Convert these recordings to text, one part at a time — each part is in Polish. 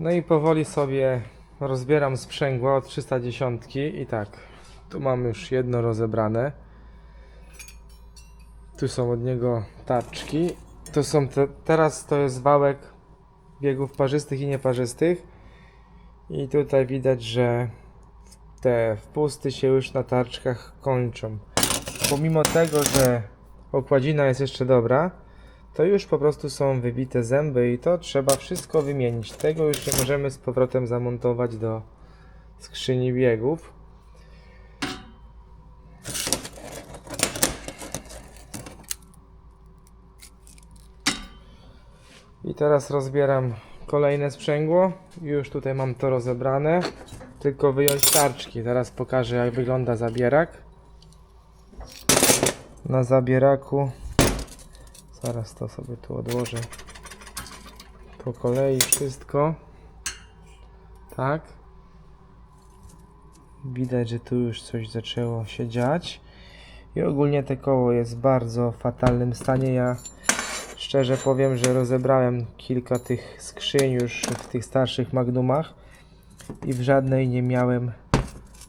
No i powoli sobie rozbieram sprzęgła od 310 i tak, tu mam już jedno rozebrane. Tu są od niego tarczki. To są te, teraz to jest wałek biegów parzystych i nieparzystych. I tutaj widać, że te wpusty się już na tarczkach kończą. Pomimo tego, że okładzina jest jeszcze dobra, to już po prostu są wybite zęby i to trzeba wszystko wymienić. Tego już nie możemy z powrotem zamontować do skrzyni biegów. I teraz rozbieram kolejne sprzęgło. Już tutaj mam to rozebrane. Tylko wyjąć tarczki. Teraz pokażę jak wygląda zabierak. Na zabieraku Zaraz to sobie tu odłożę po kolei wszystko. Tak. Widać, że tu już coś zaczęło się dziać. I ogólnie te koło jest w bardzo fatalnym stanie. Ja szczerze powiem, że rozebrałem kilka tych skrzyń już w tych starszych Magnumach i w żadnej nie miałem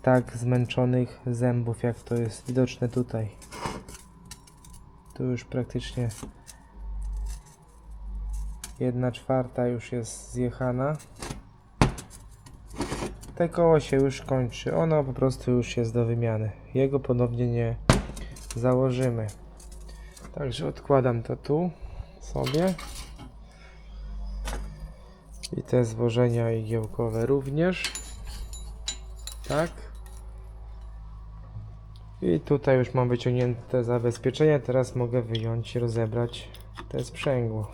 tak zmęczonych zębów, jak to jest widoczne tutaj. Tu już praktycznie jedna czwarta już jest zjechana. Te koło się już kończy. Ono po prostu już jest do wymiany. Jego ponownie nie założymy. Także odkładam to tu sobie. I te złożenia igiełkowe również. Tak. I tutaj już mam wyciągnięte zabezpieczenie. Teraz mogę wyjąć i rozebrać te sprzęgło.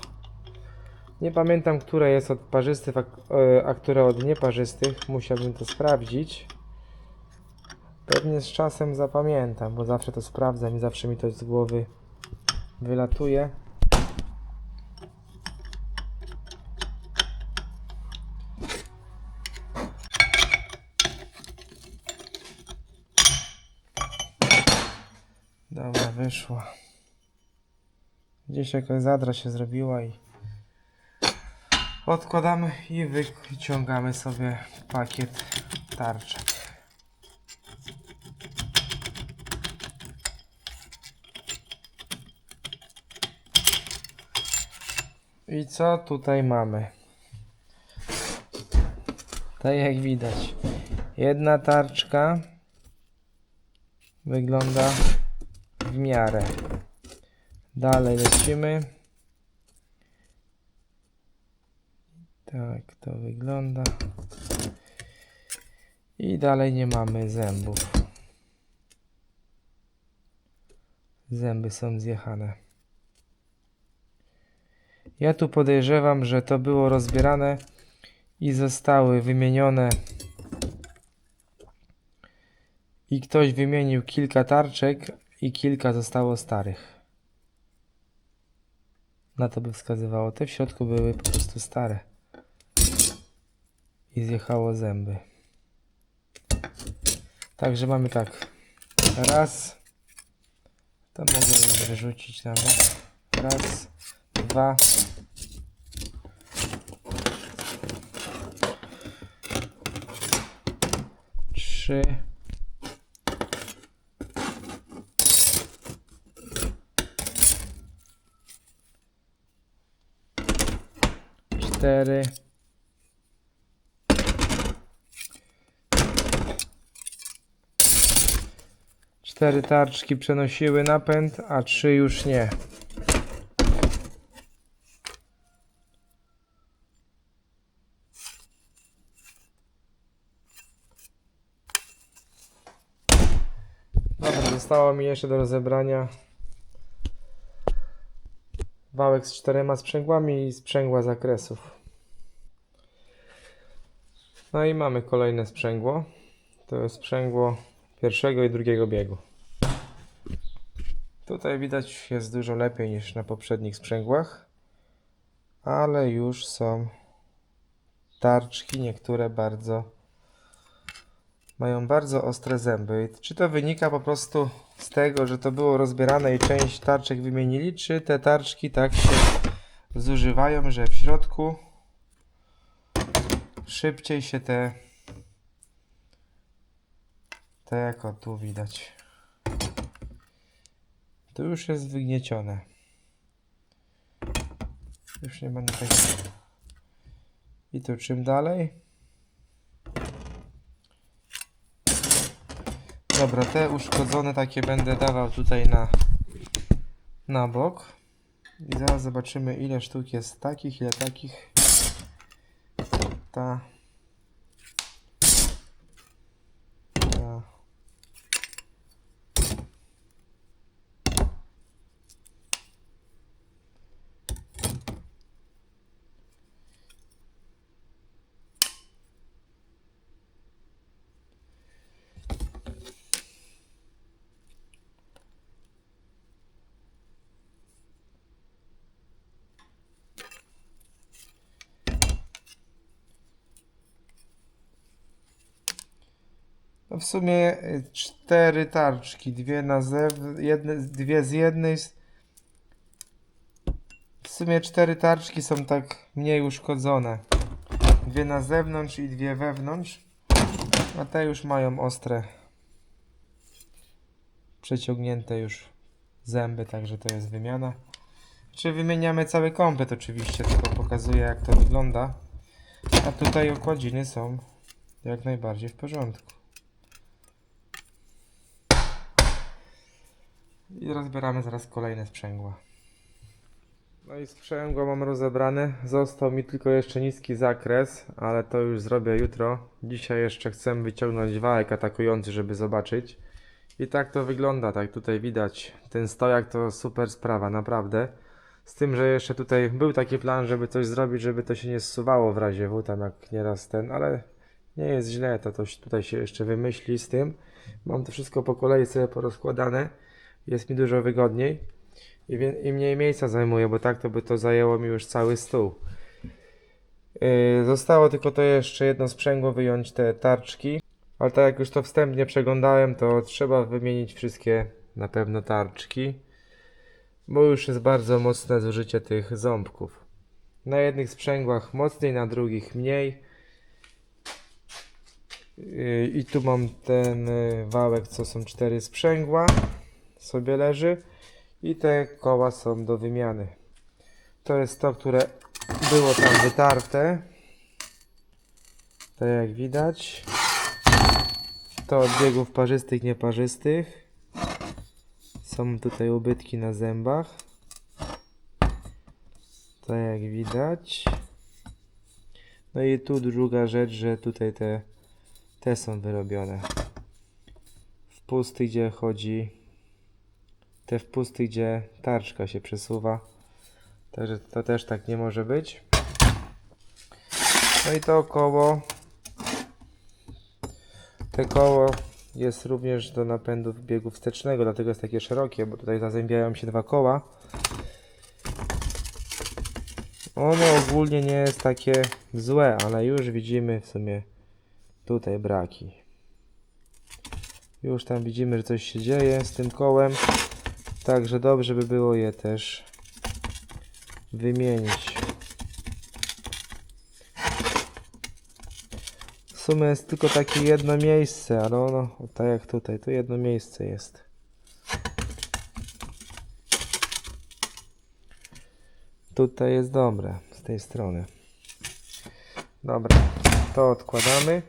Nie pamiętam, które jest od parzystych, a, e, a które od nieparzystych. Musiałbym to sprawdzić. Pewnie z czasem zapamiętam, bo zawsze to sprawdzam i zawsze mi to z głowy wylatuje. Dobra, wyszła. Gdzieś jakaś zadra się zrobiła i odkładamy i wyciągamy sobie pakiet tarczek. I co tutaj mamy? Tak jak widać, jedna tarczka wygląda w miarę. Dalej lecimy. Tak to wygląda. I dalej nie mamy zębów. Zęby są zjechane. Ja tu podejrzewam, że to było rozbierane i zostały wymienione. I ktoś wymienił kilka tarczek i kilka zostało starych. Na to by wskazywało. Te w środku były po prostu stare. I zjechało zęby. Także mamy tak. Raz. To mogę już wyrzucić na bok. Raz, dwa. Trzy. cztery, cztery tarczki przenosiły napęd, a trzy już nie. Zostało mi jeszcze do rozebrania wałek z czterema sprzęgłami i sprzęgła zakresów. No i mamy kolejne sprzęgło. To jest sprzęgło pierwszego i drugiego biegu. Tutaj widać jest dużo lepiej niż na poprzednich sprzęgłach, ale już są tarczki, niektóre bardzo mają bardzo ostre zęby. Czy to wynika po prostu z tego, że to było rozbierane i część tarczek wymienili, czy te tarczki tak się zużywają, że w środku szybciej się te te jako tu widać. Tu już jest wygniecione. Już nie będę tak. I tu czym dalej? Dobra, te uszkodzone takie będę dawał tutaj na, na bok. I zaraz zobaczymy ile sztuk jest takich, ile takich. Ta. Ta. W sumie y, cztery tarczki, dwie na zewnątrz, dwie z jednej. W sumie cztery tarczki są tak mniej uszkodzone. Dwie na zewnątrz i dwie wewnątrz. A te już mają ostre, przeciągnięte już zęby, także to jest wymiana. Czy wymieniamy cały komplet oczywiście, tylko pokazuję jak to wygląda. A tutaj okładziny są jak najbardziej w porządku. I rozbieramy zaraz kolejne sprzęgła. No i sprzęgło mam rozebrane. Został mi tylko jeszcze niski zakres, ale to już zrobię jutro. Dzisiaj jeszcze chcę wyciągnąć wałek atakujący, żeby zobaczyć. I tak to wygląda, tak tutaj widać. Ten stojak to super sprawa, naprawdę. Z tym, że jeszcze tutaj był taki plan, żeby coś zrobić, żeby to się nie zsuwało w razie W, tam jak nieraz ten, ale nie jest źle, to, się- tutaj się jeszcze wymyśli z tym. Mam to wszystko po kolei sobie porozkładane jest mi dużo wygodniej i, i mniej miejsca zajmuje, bo tak to by to zajęło mi już cały stół. Yy, zostało tylko to jeszcze jedno sprzęgło, wyjąć te tarczki, ale tak jak już to wstępnie przeglądałem, to trzeba wymienić wszystkie na pewno tarczki, bo już jest bardzo mocne zużycie tych ząbków. Na jednych sprzęgłach mocniej, na drugich mniej. Yy, I tu mam ten yy, wałek, co są cztery sprzęgła sobie leży i te koła są do wymiany. To jest to, które było tam wytarte. Tak jak widać. To od biegów parzystych, nieparzystych. Są tutaj ubytki na zębach. Tak jak widać. No i tu druga rzecz, że tutaj te, te są wyrobione. W pusty, gdzie chodzi te wpusty, gdzie tarczka się przesuwa. Także to też tak nie może być. No i to koło. Te koło jest również do napędu biegu wstecznego, dlatego jest takie szerokie, bo tutaj zazębiają się dwa koła. Ono ogólnie nie jest takie złe, ale już widzimy w sumie tutaj braki. Już tam widzimy, że coś się dzieje z tym kołem. Także dobrze by było je też wymienić. W sumie jest tylko takie jedno miejsce, ale ono, tak jak tutaj, to jedno miejsce jest. Tutaj jest dobre, z tej strony. Dobra, to odkładamy.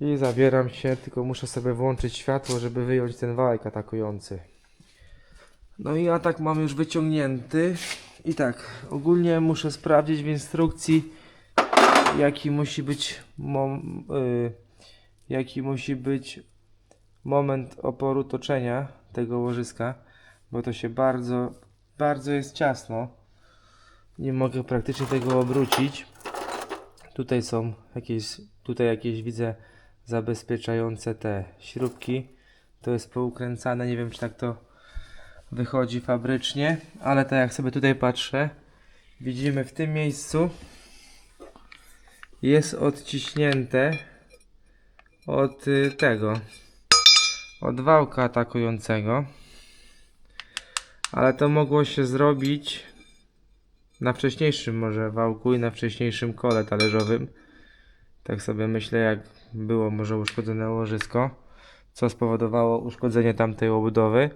I zabieram się, tylko muszę sobie włączyć światło, żeby wyjąć ten wałek atakujący. No i atak mam już wyciągnięty. I tak, ogólnie muszę sprawdzić w instrukcji, jaki musi być mom, y, jaki musi być moment oporu toczenia tego łożyska, bo to się bardzo, bardzo jest ciasno. Nie mogę praktycznie tego obrócić. Tutaj są jakieś, tutaj jakieś widzę zabezpieczające te śrubki. To jest poukręcane, nie wiem czy tak to wychodzi fabrycznie, ale tak jak sobie tutaj patrzę, widzimy w tym miejscu jest odciśnięte od y, tego, od wałka atakującego, ale to mogło się zrobić na wcześniejszym może wałku i na wcześniejszym kole talerzowym. Tak sobie myślę, jak było może uszkodzone łożysko, co spowodowało uszkodzenie tamtej obudowy.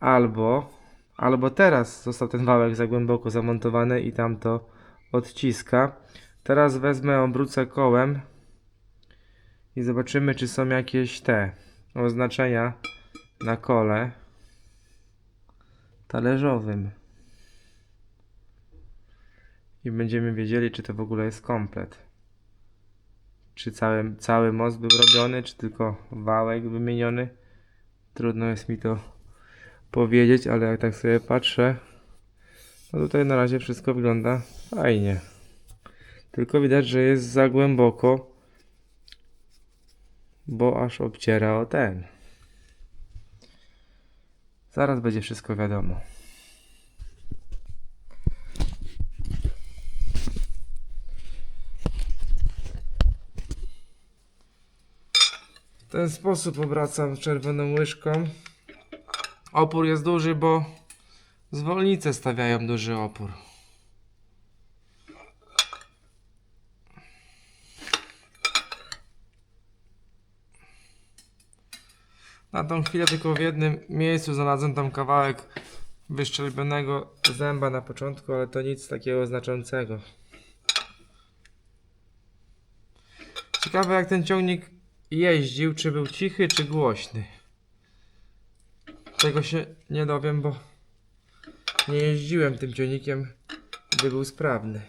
Albo, albo teraz został ten wałek za głęboko zamontowany i tam to odciska. Teraz wezmę, obrócę kołem i zobaczymy, czy są jakieś te oznaczenia na kole talerzowym. I będziemy wiedzieli, czy to w ogóle jest komplet. Czy cały, cały most był robiony, czy tylko wałek wymieniony. Trudno jest mi to powiedzieć, ale jak tak sobie patrzę, no tutaj na razie wszystko wygląda fajnie. Tylko widać, że jest za głęboko, bo aż obciera o ten. Zaraz będzie wszystko wiadomo. W ten sposób obracam czerwoną łyżką. Opór jest duży, bo zwolnice stawiają duży opór. Na tą chwilę tylko w jednym miejscu znalazłem tam kawałek wyszczerbionego zęba na początku, ale to nic takiego znaczącego. Ciekawe jak ten ciągnik jeździł, czy był cichy, czy głośny. Tego się nie dowiem, bo nie jeździłem tym ciągnikiem, gdy był sprawny.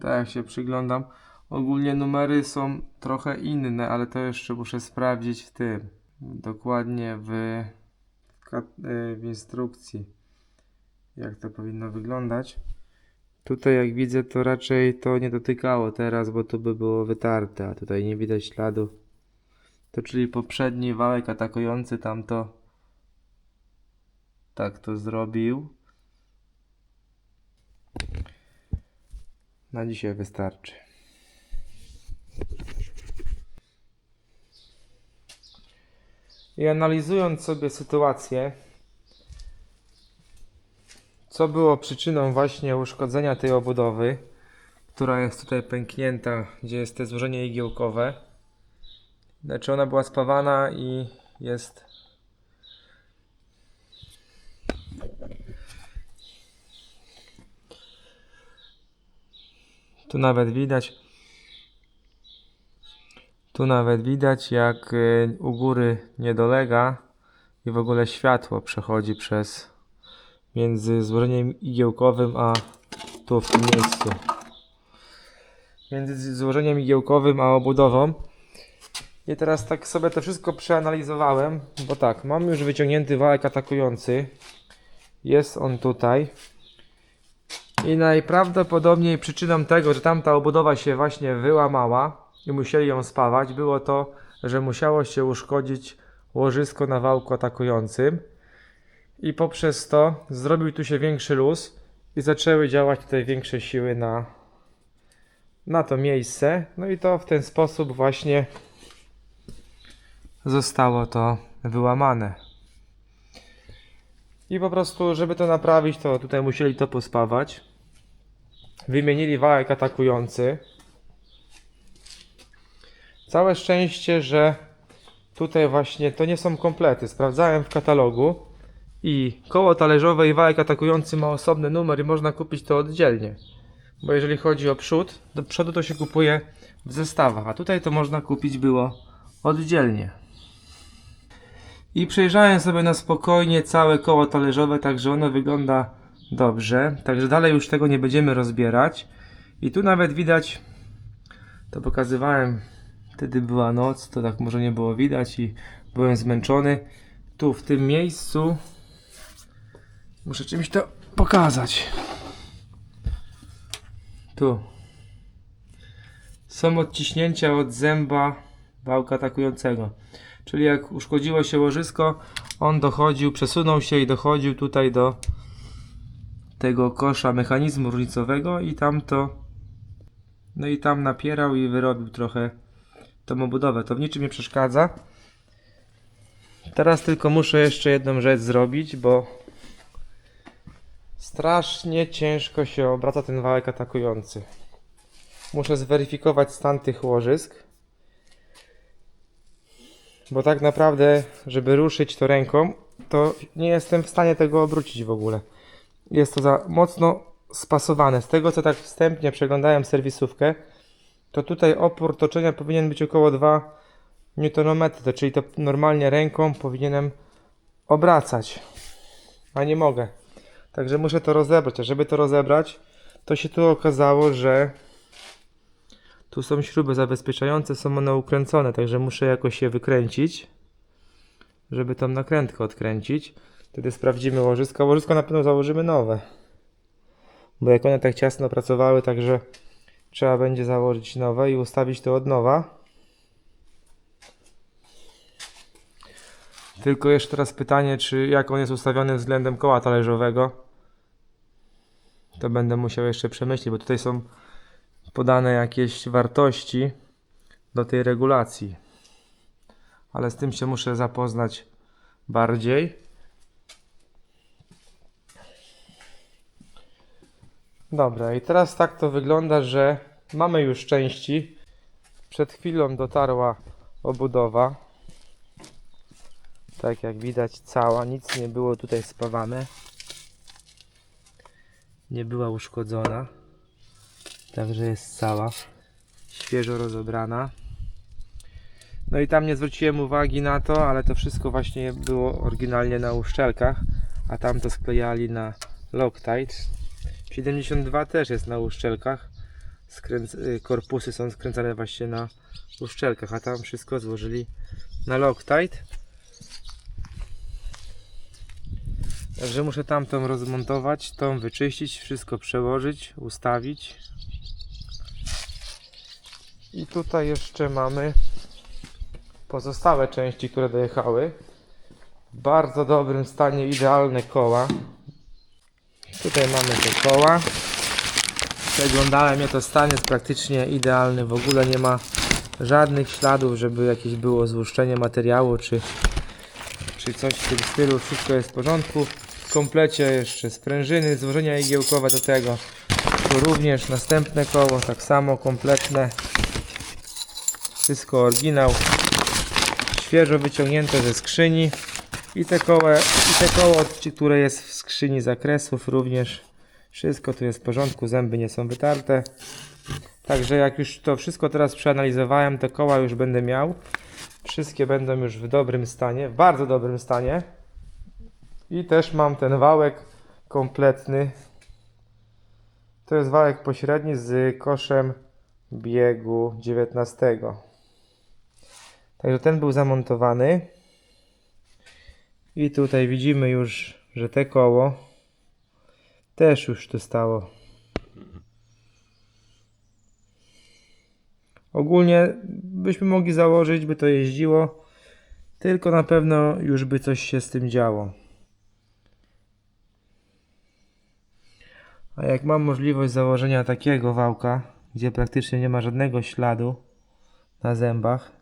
Tak jak się przyglądam, ogólnie numery są trochę inne, ale to jeszcze muszę sprawdzić w tym. Dokładnie w, y, w instrukcji, jak to powinno wyglądać. Tutaj jak widzę to raczej to nie dotykało teraz, bo to by było wytarte, a tutaj nie widać śladu. To czyli poprzedni wałek atakujący tamto tak to zrobił. Na dzisiaj wystarczy. I analizując sobie sytuację, co było przyczyną właśnie uszkodzenia tej obudowy, która jest tutaj pęknięta, gdzie jest te złożenie igiełkowe. Znaczy ona była spawana i jest Tu nawet widać tu nawet widać jak y, u góry nie dolega i w ogóle światło przechodzi przez między złożeniem igiełkowym a tu w tym miejscu. Między złożeniem igiełkowym a obudową. I teraz tak sobie to wszystko przeanalizowałem, bo tak, mam już wyciągnięty wałek atakujący. Jest on tutaj. I najprawdopodobniej przyczyną tego, że tamta obudowa się właśnie wyłamała i musieli ją spawać, było to, że musiało się uszkodzić łożysko na wałku atakującym i poprzez to zrobił tu się większy luz i zaczęły działać tutaj większe siły na, na to miejsce. No i to w ten sposób właśnie zostało to wyłamane. I po prostu, żeby to naprawić, to tutaj musieli to pospawać. Wymienili wałek atakujący. Całe szczęście, że tutaj właśnie to nie są komplety. Sprawdzałem w katalogu i koło talerzowe i wałek atakujący ma osobny numer i można kupić to oddzielnie. Bo jeżeli chodzi o przód, do przodu to się kupuje w zestawach, a tutaj to można kupić było oddzielnie. I przejrzałem sobie na spokojnie całe koło talerzowe, także ono wygląda dobrze. Także dalej już tego nie będziemy rozbierać. I tu nawet widać, to pokazywałem, wtedy była noc, to tak może nie było widać i byłem zmęczony. Tu w tym miejscu muszę czymś to pokazać. Tu są odciśnięcia od zęba wałka atakującego. Czyli jak uszkodziło się łożysko, on dochodził, przesunął się i dochodził tutaj do tego kosza mechanizmu różnicowego i tam to no i tam napierał i wyrobił trochę tą obudowę. To w niczym nie przeszkadza. Teraz tylko muszę jeszcze jedną rzecz zrobić, bo Strasznie ciężko się obraca ten wałek atakujący. Muszę zweryfikować stan tych łożysk. Bo tak naprawdę, żeby ruszyć to ręką, to nie jestem w stanie tego obrócić w ogóle. Jest to za mocno spasowane. Z tego co tak wstępnie przeglądałem serwisówkę, to tutaj opór toczenia powinien być około 2 Nm, czyli to normalnie ręką powinienem obracać, a nie mogę. Także muszę to rozebrać, a żeby to rozebrać, to się tu okazało, że tu są śruby zabezpieczające, są one ukręcone, także muszę jakoś je wykręcić, żeby tą nakrętkę odkręcić. Wtedy sprawdzimy łożyska. Łożysko na pewno założymy nowe, bo jak one tak ciasno pracowały, także trzeba będzie założyć nowe i ustawić to od nowa. Tylko jeszcze teraz pytanie, czy jak on jest ustawiony względem koła talerzowego. To będę musiał jeszcze przemyśleć, bo tutaj są podane jakieś wartości do tej regulacji. Ale z tym się muszę zapoznać bardziej. Dobra, i teraz tak to wygląda, że mamy już części. Przed chwilą dotarła obudowa. Tak jak widać cała, nic nie było tutaj spawane. Nie była uszkodzona. Także jest cała. Świeżo rozebrana. No i tam nie zwróciłem uwagi na to, ale to wszystko właśnie było oryginalnie na uszczelkach, a tam to sklejali na Loctite. 72 też jest na uszczelkach. Skręc y, korpusy są skręcane właśnie na uszczelkach, a tam wszystko złożyli na Loctite. Także muszę tamtą rozmontować, tą wyczyścić, wszystko przełożyć, ustawić. I tutaj jeszcze mamy pozostałe części, które dojechały. W bardzo dobrym stanie, idealne koła. Tutaj mamy te koła. Przeglądałem je, to stan jest praktycznie idealny. W ogóle nie ma żadnych śladów, żeby jakieś było złuszczenie materiału, czy, czy coś w tym stylu. Wszystko jest w porządku. W komplecie jeszcze sprężyny, złożenia igiełkowe do tego. Tu również następne koło, tak samo kompletne. Wszystko oryginał. Świeżo wyciągnięte ze skrzyni. I te koło, i te koło, które jest w skrzyni zakresów również. Wszystko tu jest w porządku, zęby nie są wytarte. Także jak już to wszystko teraz przeanalizowałem, te koła już będę miał. Wszystkie będą już w dobrym stanie, w bardzo dobrym stanie. I też mam ten wałek kompletny. To jest wałek pośredni z koszem biegu 19. Także ten był zamontowany. I tutaj widzimy już, że te koło też już tu stało. Ogólnie byśmy mogli założyć, by to jeździło, tylko na pewno już by coś się z tym działo. A jak mam możliwość założenia takiego wałka, gdzie praktycznie nie ma żadnego śladu na zębach,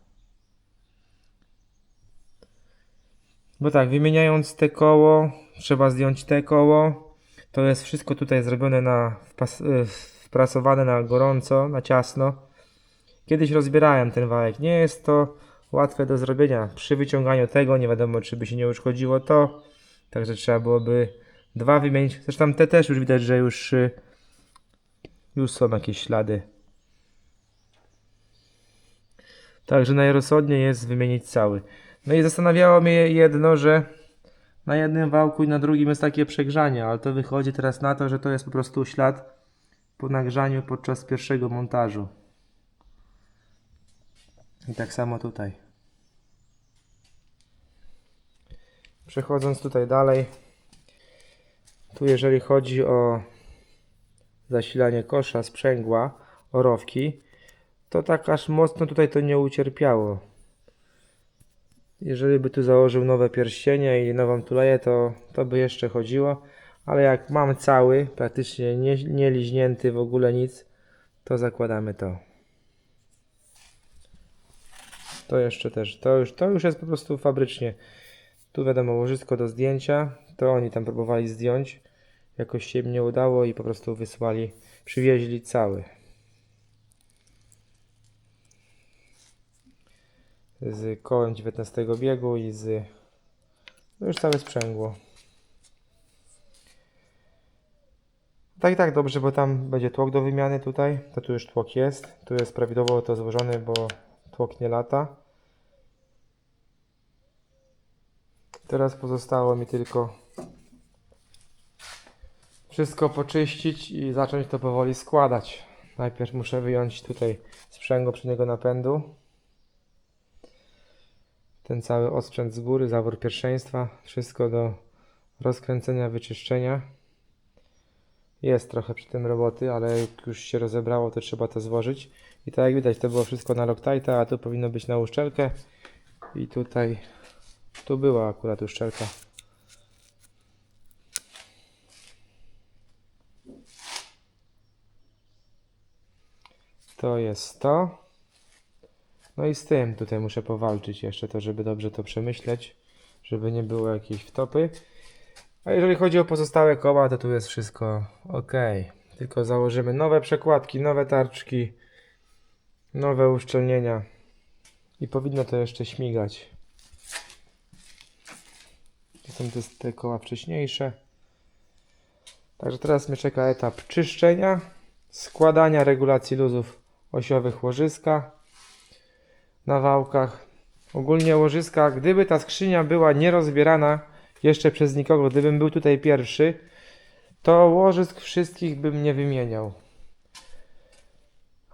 Bo tak, wymieniając te koło, trzeba zdjąć te koło. To jest wszystko tutaj zrobione na y, wprasowane na gorąco, na ciasno. Kiedyś rozbierałem ten wałek. Nie jest to łatwe do zrobienia. Przy wyciąganiu tego nie wiadomo, czy by się nie uszkodziło to. Także trzeba byłoby dwa wymienić. Zresztą te też już widać, że już, y, już są jakieś ślady. Także najrozsądniej jest wymienić cały. No i zastanawiało mnie jedno, że na jednym wałku i na drugim jest takie przegrzanie, ale to wychodzi teraz na to, że to jest po prostu ślad po nagrzaniu podczas pierwszego montażu. I tak samo tutaj. Przechodząc tutaj dalej, tu jeżeli chodzi o zasilanie kosza, sprzęgła, orowki, to tak aż mocno tutaj to nie ucierpiało. Jeżeli by tu założył nowe pierścienie i nową tuleję, to, to by jeszcze chodziło. Ale jak mam cały, praktycznie nie, nie liźnięty w ogóle nic, to zakładamy to. To jeszcze też, to już, to już jest po prostu fabrycznie. Tu wiadomo, łożysko do zdjęcia, to oni tam próbowali zdjąć. jakoś się im nie udało i po prostu wysłali, przywieźli cały. Z kołem 19 biegu i z... No już całe sprzęgło. Tak i tak dobrze, bo tam będzie tłok do wymiany tutaj. To tu już tłok jest. Tu jest prawidłowo to złożony, bo tłok nie lata. Teraz pozostało mi tylko wszystko poczyścić i zacząć to powoli składać. Najpierw muszę wyjąć tutaj sprzęgło przedniego napędu. Ten cały osprzęt z góry, zawór pierwszeństwa. Wszystko do rozkręcenia, wyczyszczenia. Jest trochę przy tym roboty, ale jak już się rozebrało, to trzeba to złożyć. I tak jak widać, to było wszystko na Loctite'a, a tu powinno być na uszczelkę. I tutaj, tu była akurat uszczelka. To jest to. No i z tym tutaj muszę powalczyć jeszcze to, żeby dobrze to przemyśleć, żeby nie było jakiejś wtopy. A jeżeli chodzi o pozostałe koła, to tu jest wszystko ok. Tylko założymy nowe przekładki, nowe tarczki, nowe uszczelnienia i powinno to jeszcze śmigać. To są te, te koła wcześniejsze. Także teraz mnie czeka etap czyszczenia, składania regulacji luzów osiowych łożyska na wałkach. Ogólnie łożyska, gdyby ta skrzynia była nierozbierana jeszcze przez nikogo, gdybym był tutaj pierwszy, to łożysk wszystkich bym nie wymieniał.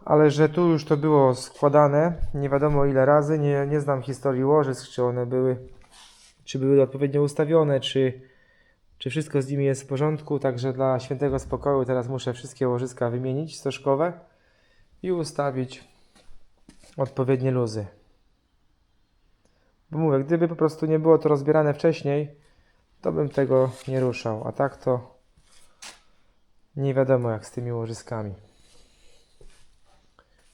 Ale że tu już to było składane, nie wiadomo ile razy, nie, nie znam historii łożysk, czy one były, czy były odpowiednio ustawione, czy, czy wszystko z nimi jest w porządku, także dla świętego spokoju teraz muszę wszystkie łożyska wymienić stożkowe i ustawić odpowiednie luzy. Bo mówię, gdyby po prostu nie było to rozbierane wcześniej, to bym tego nie ruszał. A tak to nie wiadomo jak z tymi łożyskami.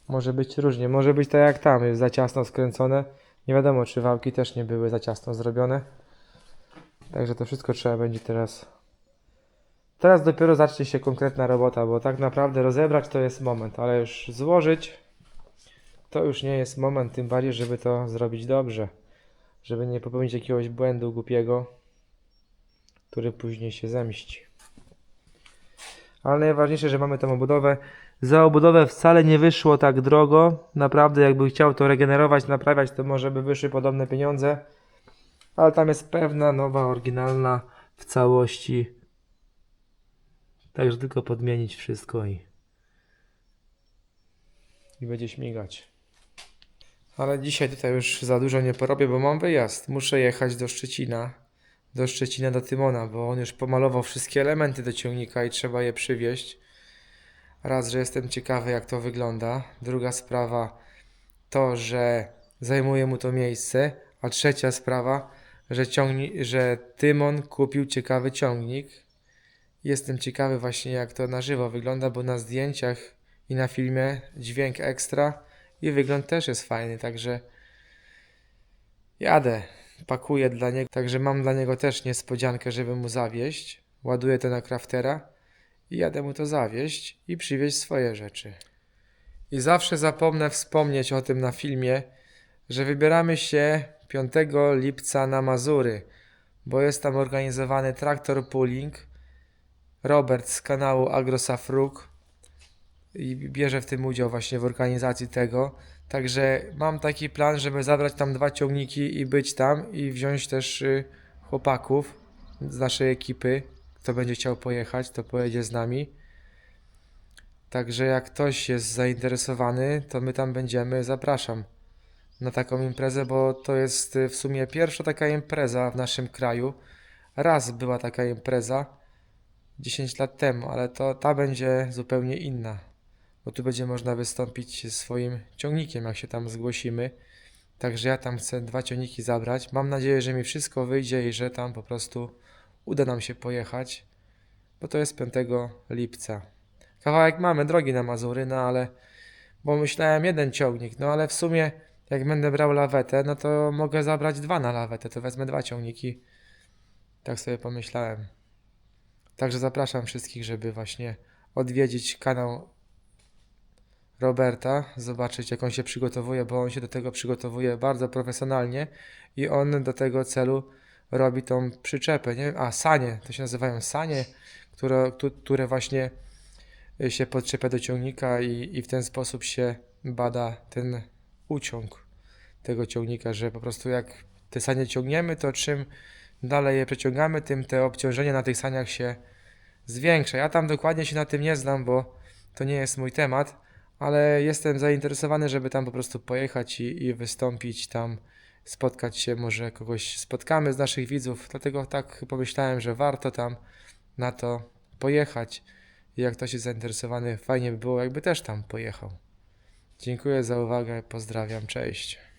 Może być różnie, może być tak jak tam, jest za ciasno skręcone. Nie wiadomo, czy wałki też nie były za ciasno zrobione. Także to wszystko trzeba będzie teraz. Teraz dopiero zacznie się konkretna robota, bo tak naprawdę rozebrać to jest moment, ale już złożyć to już nie jest moment, tym bardziej, żeby to zrobić dobrze. Żeby nie popełnić jakiegoś błędu głupiego, który później się zemści. Ale najważniejsze, że mamy tą obudowę. Za obudowę wcale nie wyszło tak drogo. Naprawdę, jakby chciał to regenerować, naprawiać, to może by wyszły podobne pieniądze. Ale tam jest pewna, nowa, oryginalna w całości. Także tylko podmienić wszystko i, i będzie śmigać. Ale dzisiaj tutaj już za dużo nie porobię, bo mam wyjazd. Muszę jechać do Szczecina. Do Szczecina, do Tymona, bo on już pomalował wszystkie elementy do ciągnika i trzeba je przywieźć. Raz, że jestem ciekawy, jak to wygląda. Druga sprawa to, że zajmuje mu to miejsce. A trzecia sprawa, że, ciągni- że Tymon kupił ciekawy ciągnik. Jestem ciekawy właśnie, jak to na żywo wygląda, bo na zdjęciach i na filmie dźwięk ekstra i wygląd też jest fajny, także jadę, pakuję dla niego, także mam dla niego też niespodziankę, żeby mu zawieść. Ładuję to na kraftera i jadę mu to zawieść i przywieźć swoje rzeczy. I zawsze zapomnę wspomnieć o tym na filmie, że wybieramy się 5 lipca na Mazury, bo jest tam organizowany traktor pooling. Robert z kanału Agrosafruk i bierze w tym udział właśnie w organizacji tego. Także mam taki plan, żeby zabrać tam dwa ciągniki i być tam i wziąć też y, chłopaków z naszej ekipy. Kto będzie chciał pojechać, to pojedzie z nami. Także jak ktoś jest zainteresowany, to my tam będziemy. Zapraszam na taką imprezę, bo to jest y, w sumie pierwsza taka impreza w naszym kraju. Raz była taka impreza 10 lat temu, ale to ta będzie zupełnie inna bo tu będzie można wystąpić swoim ciągnikiem, jak się tam zgłosimy. Także ja tam chcę dwa ciągniki zabrać. Mam nadzieję, że mi wszystko wyjdzie i że tam po prostu uda nam się pojechać, bo to jest 5 lipca. Kawałek mamy drogi na Mazury, no ale bo myślałem jeden ciągnik, no ale w sumie jak będę brał lawetę, no to mogę zabrać dwa na lawetę, to wezmę dwa ciągniki. Tak sobie pomyślałem. Także zapraszam wszystkich, żeby właśnie odwiedzić kanał Roberta, zobaczyć jak on się przygotowuje, bo on się do tego przygotowuje bardzo profesjonalnie i on do tego celu robi tą przyczepę, nie? A sanie, to się nazywają sanie, które, które właśnie y, się podczepia do ciągnika i, i w ten sposób się bada ten uciąg tego ciągnika, że po prostu jak te sanie ciągniemy, to czym dalej je przeciągamy, tym te obciążenie na tych saniach się zwiększa. Ja tam dokładnie się na tym nie znam, bo to nie jest mój temat, ale jestem zainteresowany, żeby tam po prostu pojechać i, i wystąpić tam, spotkać się, może kogoś spotkamy z naszych widzów, dlatego tak pomyślałem, że warto tam na to pojechać. Jak ktoś jest zainteresowany, fajnie by było, jakby też tam pojechał. Dziękuję za uwagę, pozdrawiam, cześć.